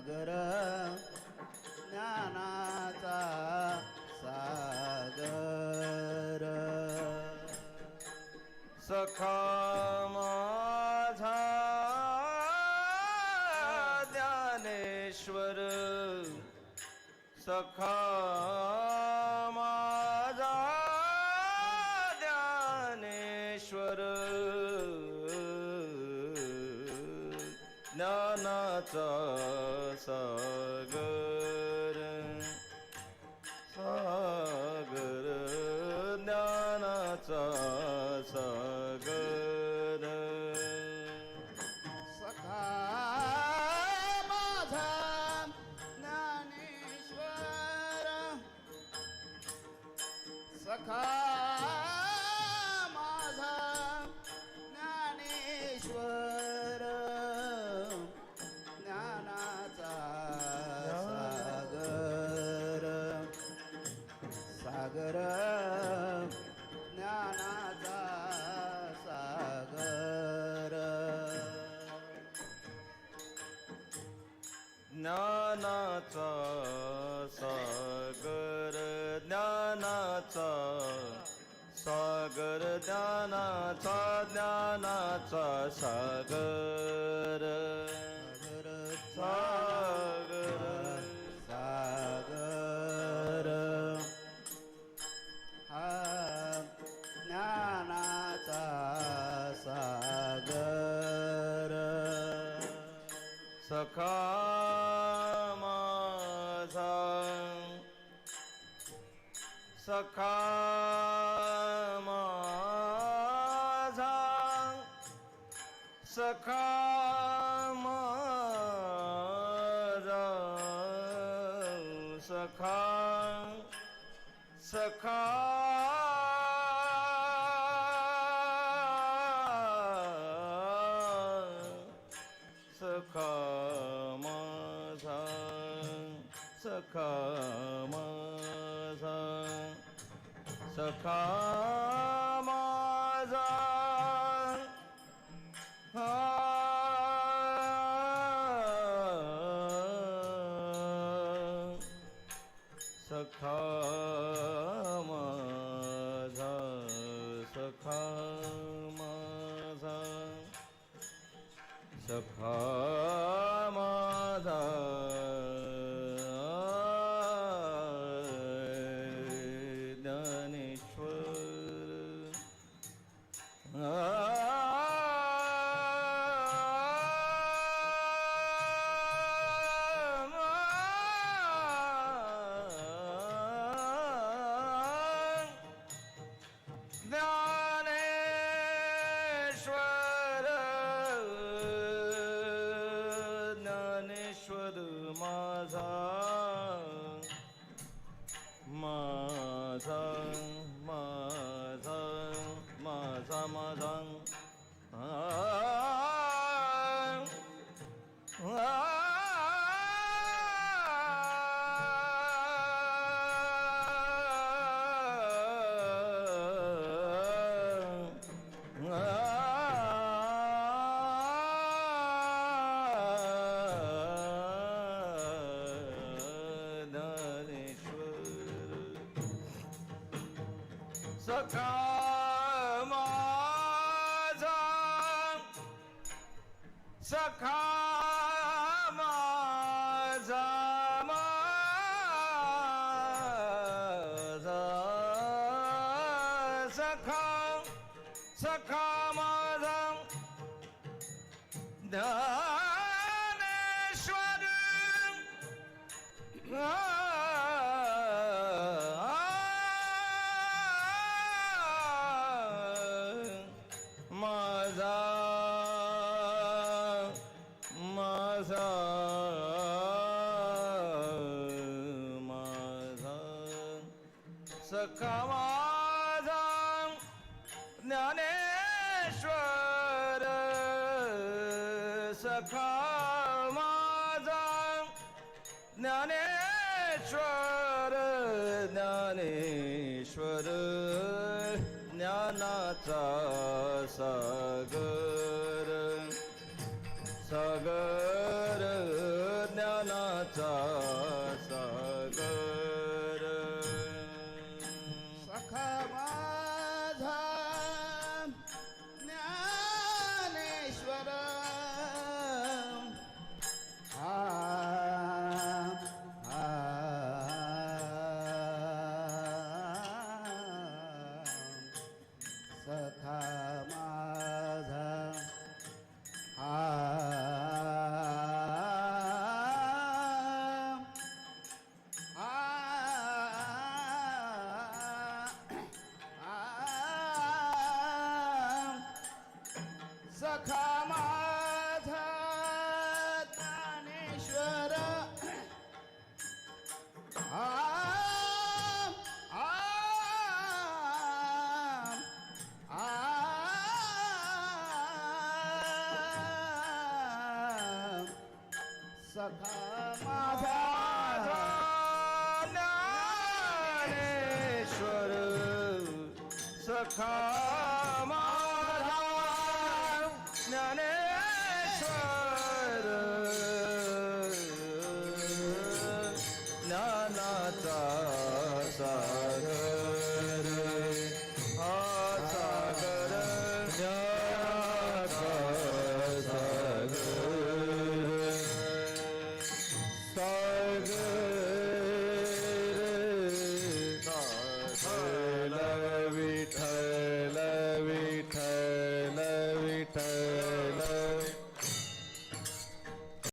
सागर ज्ञानाचा सागर. सखा माझा ज्ञानेश्वर सखा सागर सागर ज्ञानाचा सागर. सखा माझा ज्ञानेश्वर सखा ज्ञानाचा सागर ज्ञानाचा सागर ज्ञानाचा ज्ञानाचा सागर. सागर सखा माझा सखा माझा सखा माझा सखा सखा सखा माझा सखा माझा. हा. सखा माझा सखा माझा. सखा सखा माझा सखा माझा माझा सखा सखा माझा. सखा माझा ज्ञानेश्वर सखा माझा ज्ञानेश्वर ज्ञानेश्वर ज्ञानाचा सागर सागर ज्ञानाचा सखा माझा ज्ञानेश्वर सखा